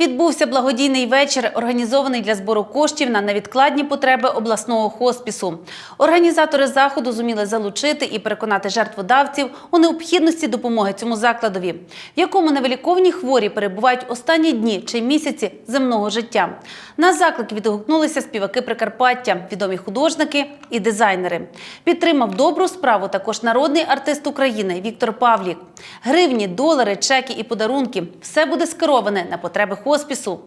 Відбувся благодійний вечір, організований для збору коштів на невідкладні потреби обласного хоспісу. Організатори заходу зуміли залучити і переконати жертводавців у необхідності допомоги цьому закладові, в якому невиліковні хворі перебувають останні дні чи місяці земного життя. На заклик відгукнулися співаки Прикарпаття, відомі художники і дизайнери. Підтримав добру справу також народний артист України Віктор Павлік. Гривні, долари, чеки і подарунки все буде скероване на потреби хоспісу.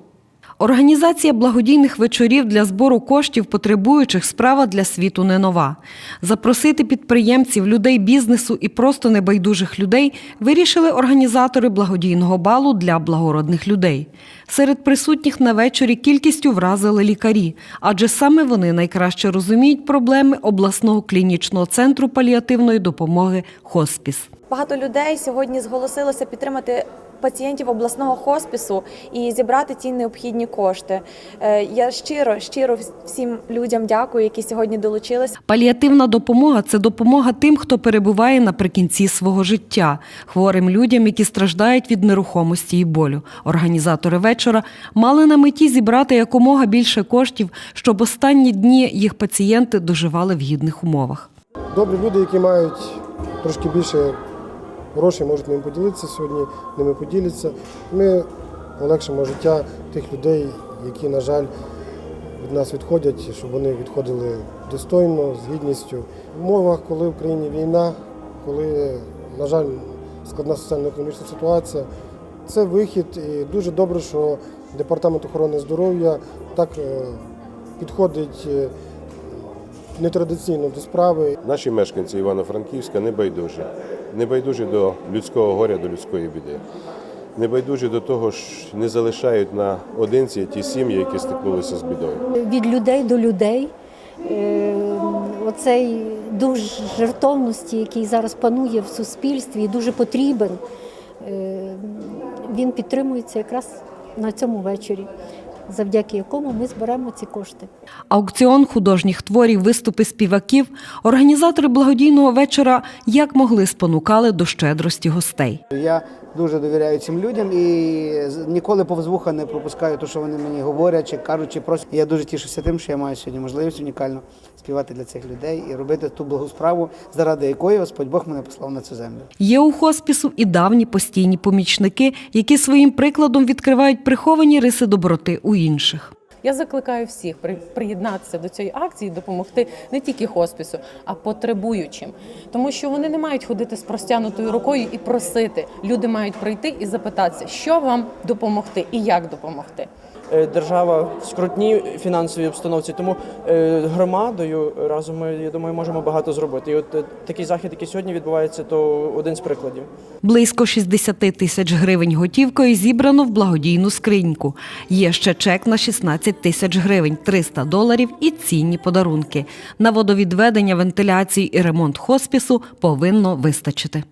Організація благодійних вечорів для збору коштів потребуючих справа для світу не нова. Запросити підприємців, людей бізнесу і просто небайдужих людей вирішили організатори благодійного балу для благородних людей. Серед присутніх на вечорі кількістю вразили лікарі, адже саме вони найкраще розуміють проблеми обласного клінічного центру паліативної допомоги «Хоспіс». Багато людей сьогодні зголосилося підтримати пацієнтів обласного хоспісу і зібрати ті необхідні кошти. Е, Я щиро, щиро всім людям дякую, які сьогодні долучились. Паліативна допомога це допомога тим, хто перебуває наприкінці свого життя, хворим людям, які страждають від нерухомості і болю. Організатори вечора мали на меті зібрати якомога більше коштів, щоб останні дні їх пацієнти доживали в гідних умовах. Добрі люди, які мають трошки більше грошей, можуть ними поділитися сьогодні, ними поділяться. Ми полегшимо життя тих людей, які, на жаль, від нас відходять, щоб вони відходили достойно, з гідністю. В умовах, коли в країні війна, коли, на жаль, складна соціально-економічна ситуація, це вихід. І дуже добре, що департамент охорони здоров'я так е, підходить е, нетрадиційно до справи. Наші мешканці Івано-Франківська не байдужі. Не байдужі до людського горя, до людської біди. Не байдужі до того, що не залишають наодинці ті сім'ї, які стикнулися з бідою. від людей до людей. Е, Оцей дух жертовності, який зараз панує в суспільстві і дуже потрібен, е, він підтримується якраз на цьому вечорі, завдяки якому ми зберемо ці кошти. Аукціон художніх творів, виступи співаків, організатори благодійного вечора як могли спонукали до щедрості гостей. Я дуже довіряю цим людям і ніколи повз вуха не пропускаю те, що вони мені говорять чи кажуть, чи просять. Я дуже тішуся тим, що я маю сьогодні можливість унікально співати для цих людей і робити ту благу справу, заради якої Господь Бог мене послав на цю землю. Є у хоспісу і давні постійні помічники, які своїм прикладом відкривають приховані риси доброти у інших. Я закликаю всіх при- приєднатися до цієї акції, допомогти не тільки хоспісу, а потребуючим, тому що вони не мають ходити з простягнутою рукою і просити. Люди мають прийти і запитатися, що вам допомогти і як допомогти. Е, держава в скрутній фінансовій обстановці. Тому е, громадою разом ми, я думаю, можемо багато зробити. І от е, такий захід, який сьогодні відбувається, то один з прикладів. Близько 60 тисяч гривень готівкою зібрано в благодійну скриньку. Є ще чек на 16 тисяч гривень, 300 доларів і цінні подарунки. На водовідведення, вентиляцію і ремонт хоспісу повинно вистачити.